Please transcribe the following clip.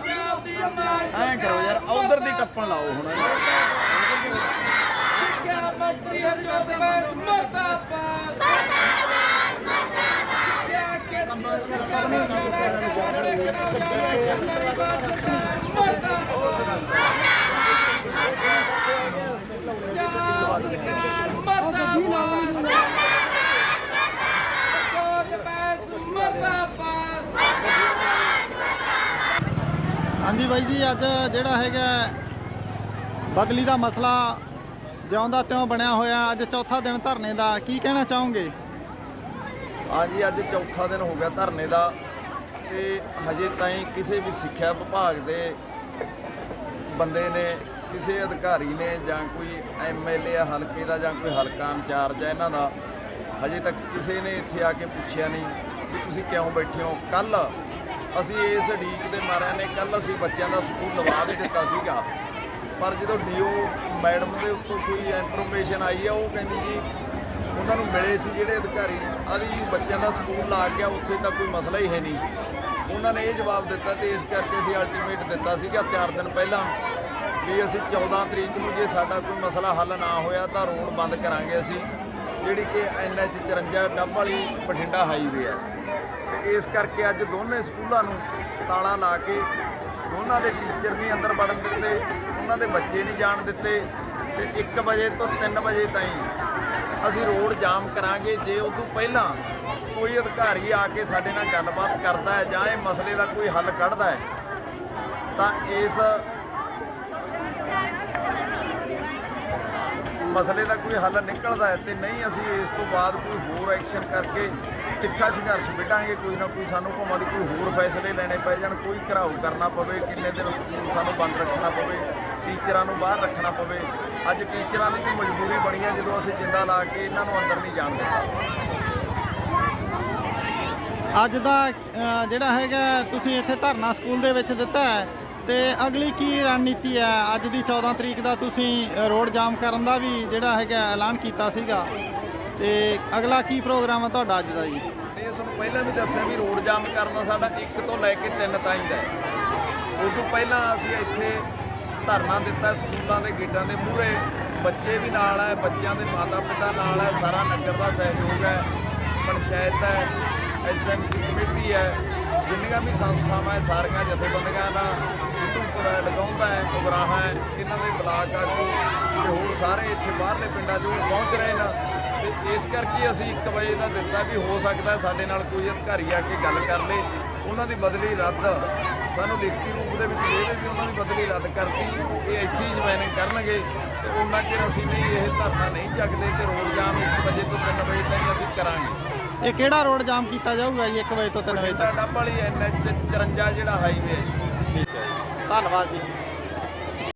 ਐਂ ਕਰੋ ਯਾਰ ਉਧਰ ਦੀ ਟੱਪਣ ਲਾਓ ਹੁਣ ਸਿੱਖਿਆ ਮੰਤਰੀ ਹਰਜੋਤ ਮਰਦਾਬਾਦ ਮਰਦਾਬਾਦ ਮਰਦਾਬਾਦ। ਸਿੱਖਿਆ ਕੇਂਦਰ ਸਰਕਾਰ ਹਾਂਜੀ ਬਾਈ ਜੀ, ਅੱਜ ਜਿਹੜਾ ਹੈਗਾ ਬਦਲੀ ਦਾ ਮਸਲਾ ਜਿਉਂਦਾ ਤਿਉਂ ਬਣਿਆ ਹੋਇਆ, ਅੱਜ ਚੌਥਾ ਦਿਨ ਧਰਨੇ ਦਾ, ਕੀ ਕਹਿਣਾ ਚਾਹੋਗੇ? ਹਾਂਜੀ, ਅੱਜ ਚੌਥਾ ਦਿਨ ਹੋ ਗਿਆ ਧਰਨੇ ਦਾ। ਤੇ ਹਜੇ ਤਾਈਂ ਕਿਸੇ ਵੀ ਸਿੱਖਿਆ ਵਿਭਾਗ ਦੇ ਬੰਦੇ ਨੇ, ਕਿਸੇ ਅਧਿਕਾਰੀ ਨੇ ਜਾਂ ਕੋਈ ਐਮਐਲਏ ਆ ਹਲਕੇ ਦਾ ਜਾਂ ਕੋਈ ਹਲਕਾ ਇੰਚਾਰਜ ਹੈ ਇਹਨਾਂ ਦਾ, ਹਜੇ ਤੱਕ ਕਿਸੇ ਨੇ ਇੱਥੇ ਆ ਕੇ ਪੁੱਛਿਆ ਨਹੀਂ ਕਿ ਤੁਸੀਂ ਕਿਉਂ ਬੈਠੇ ਹੋ। ਕੱਲ ਅਸੀਂ ਇਸ ਢੀਕ ਦੇ ਮਾਰਿਆਂ ਨੇ ਕੱਲ ਅਸੀਂ ਬੱਚਿਆਂ ਦਾ ਸਕੂਲ ਲਵਾ ਵੀ ਦਿੱਤਾ ਸੀਗਾ। ਪਰ ਜਦੋਂ ਡੀਓ ਮੈਡਮ ਦੇ ਉੱਤੋਂ ਕੋਈ ਇਨਫੋਰਮੇਸ਼ਨ ਆਈ ਹੈ ਉਹ ਕਹਿੰਦੀ ਜੀ ਉਹਨਾਂ ਨੂੰ ਮਿਲੇ ਸੀ ਜਿਹੜੇ ਅਧਿਕਾਰੀ ਆਦੀ ਬੱਚਿਆਂ ਦਾ ਸਕੂਲ ਲਾ ਗਿਆ ਉੱਥੇ ਤਾਂ ਕੋਈ ਮਸਲਾ ਹੀ ਹੈ ਨਹੀਂ। ਉਹਨਾਂ ਨੇ ਇਹ ਜਵਾਬ ਦਿੱਤਾ ਤੇ ਇਸ ਕਰਕੇ ਅਸੀਂ ਅਲਟੀਮੇਟ ਦਿੱਤਾ ਸੀਗਾ 4 ਦਿਨ ਪਹਿਲਾਂ ਵੀ ਅਸੀਂ 14 ਤਰੀਕ ਨੂੰ ਜੇ ਸਾਡਾ ਕੋਈ ਮਸਲਾ ਹੱਲ ਨਾ ਹੋਇਆ ਤਾਂ ਰੋਡ ਬੰਦ ਕਰਾਂਗੇ ਅਸੀਂ, ਜਿਹੜੀ ਕਿ ਐਨਐਚ 54 ਡੱਬ ਵਾਲੀ ਬਠਿੰਡਾ ਹਾਈਵੇ ਹੈ। ਤੇ ਇਸ ਕਰਕੇ ਅੱਜ ਦੋਨੇ ਸਕੂਲਾਂ ਨੂੰ ਤਾਲਾ ਲਾ ਕੇ ਦੋਨਾਂ ਦੇ ਟੀਚਰ ਨਹੀਂ ਅੰਦਰ ਵੜਨ ਦਿੱਤੇ, ਉਹਨਾਂ ਦੇ ਬੱਚੇ ਨਹੀਂ ਜਾਣ ਦਿੱਤੇ ਤੇ 1 ਵਜੇ ਤੋਂ 3 ਵਜੇ ਤਾਈਂ ਅਸੀਂ ਰੋਡ ਜਾਮ ਕਰਾਂਗੇ, ਜੇ ਉਹ ਤੋਂ ਪਹਿਲਾਂ ਕੋਈ ਅਧਿਕਾਰੀ ਆ ਕੇ ਸਾਡੇ ਨਾਲ ਗੱਲਬਾਤ ਕਰਦਾ ਹੈ ਜਾਂ ਇਹ ਮਸਲੇ ਦਾ ਕੋਈ ਹੱਲ ਕੱਢਦਾ ਹੈ, ਤਾਂ ਇਸ ਮਸਲੇ ਦਾ ਕੋਈ ਹੱਲ ਨਿਕਲਦਾ ਹੈ ਤੇ ਨਹੀਂ ਅਸੀਂ ਇਸ ਤੋਂ ਬਾਅਦ ਕੋਈ ਹੋਰ ਐਕਸ਼ਨ ਕਰਕੇ ਤਿੱਖਾ ਸੰਘਰਸ਼ ਵਿੱਢਾਂਗੇ, ਕੋਈ ਨਾ ਕੋਈ ਸਾਨੂੰ ਭਾਵੇਂ ਕੋਈ ਹੋਰ ਫੈਸਲੇ ਲੈਣੇ ਪੈ ਜਾਣ, ਕੋਈ ਘਰਾਓ ਕਰਨਾ ਪਵੇ, ਕਿੰਨੇ ਦਿਨ ਸਕੂਲ ਸਾਨੂੰ ਬੰਦ ਰੱਖਣਾ ਪਵੇ। ਟੀਚਰਾਂ ਨੂੰ ਬਾਹਰ ਰੱਖਣਾ ਪਵੇ। ਅੱਜ ਟੀਚਰਾਂ ਦੀ ਵੀ ਮਜਬੂਰੀ ਬਣੀ ਹੈ ਜਦੋਂ ਅਸੀਂ ਜਿੰਦਾ ਲਾ ਕੇ ਇਹਨਾਂ ਨੂੰ ਅੰਦਰ ਨਹੀਂ ਜਾਣ ਦਿੱਤਾ। ਅੱਜ ਦਾ ਜਿਹੜਾ ਹੈਗਾ ਤੁਸੀਂ ਇੱਥੇ ਧਰਨਾ ਸਕੂਲ ਦੇ ਵਿੱਚ ਦਿੱਤਾ ਹੈ ਤੇ ਅਗਲੀ ਕੀ ਰਣਨੀਤੀ ਹੈ? ਅੱਜ ਦੀ 14 ਤਰੀਕ ਦਾ ਤੁਸੀਂ ਰੋਡ ਜਾਮ ਕਰਨ ਦਾ ਵੀ ਜਿਹੜਾ ਹੈਗਾ ਐਲਾਨ ਕੀਤਾ ਸੀਗਾ। ਤੇ ਅਗਲਾ ਕੀ ਪ੍ਰੋਗਰਾਮ ਹੈ ਤੁਹਾਡਾ ਅੱਜ ਦਾ ਜੀ? ਇਹ ਤੁਹਾਨੂੰ ਪਹਿਲਾਂ ਵੀ ਦੱਸਿਆ ਵੀ ਰੋਡ ਜਾਮ ਕਰਨਾ ਸਾਡਾ 1 ਤੋਂ ਲੈ ਕੇ 3 ਤਾਈਂ ਦਾ ਹੈ। ਉਸ ਤੋਂ ਪਹਿਲਾਂ ਅਸੀਂ ਇੱਥੇ ਧਰਨਾ ਦਿੱਤਾ ਸਕੂਲਾਂ ਦੇ ਗੇਟਾਂ ਦੇ ਮੂਹਰੇ। ਬੱਚੇ ਵੀ ਨਾਲ ਹੈ, ਬੱਚਿਆਂ ਦੇ ਮਾਤਾ ਪਿਤਾ ਨਾਲ ਹੈ, ਸਾਰਾ ਨਗਰ ਦਾ ਸਹਿਯੋਗ ਹੈ, ਪੰਚਾਇਤ ਹੈ ਐਸਐਮਸੀ ਕਮੇਟੀ ਹੈ। ਜਿੰਨੀਆਂ ਵੀ ਸੰਸਥਾਵਾਂ ਹੈ, ਸਾਰੀਆਂ ਜਥੇਬੰਦੀਆਂ ਨਾਲ ਸਿੱਧੂਪੁਰ ਲਗਾਉਂਦਾ ਹੈ ਗੁਗਰਾਹਾਂ ਹੈ, ਇਹਨਾਂ ਦੇ ਬਲਾਕ ਆਗੂ ਤੇ ਹੋਰ ਸਾਰੇ ਇੱਥੇ ਬਾਹਰਲੇ ਪਿੰਡਾਂ 'ਚੋਂ ਪਹੁੰਚ ਰਹੇ ਨੇ। ਤੇ ਇਸ ਕਰਕੇ ਅਸੀਂ 1 ਵਜੇ ਦਾ ਦਿੱਤਾ ਵੀ ਹੋ ਸਕਦਾ ਸਾਡੇ ਨਾਲ ਕੋਈ ਅਧਿਕਾਰੀ ਆ ਕੇ ਗੱਲ ਕਰ ਲੇ। ਉਹਨਾਂ ਦੀ ਬਦਲੀ ਰੱਦ ਸਾਨੂੰ ਲਿਖਤੀ ਰੂਪ ਦੇ ਵਿੱਚ ਦੇ ਦੇ ਵੀ ਉਹਨਾਂ ਦੀ ਬਦਲੀ ਰੱਦ ਕਰਤੀ ਇਹ ਇੱਥੇ ਹੀ ਜੁਆਇਨਿੰਗ ਕਰਨਗੇ ਤੇ ਉਹਨਾਂ ਚਿਰ ਅਸੀਂ ਨਹੀਂ ਇਹ ਧਰਨਾ ਨਹੀਂ ਚੱਕਦੇ ਤੇ ਰੋਡ ਜਾਮ 1 ਵਜੇ ਤੋਂ 3 ਵਜੇ ਤਾਈਂ ਅਸੀਂ ਕਰਾਂਗੇ। ਇਹ ਕਿਹੜਾ ਰੋਡ ਜਾਮ ਕੀਤਾ ਜਾਊਗਾ ਜੀ 1 ਵਜੇ ਤੋਂ 3 ਵਜੇ ਤੱਕ? ਡੱਬ ਵਾਲੀ ਐਨਐਚ 54 ਜਿਹੜਾ ਹਾਈਵੇ ਹੈ ਜੀ। ਧੰਨਵਾਦ ਜੀ।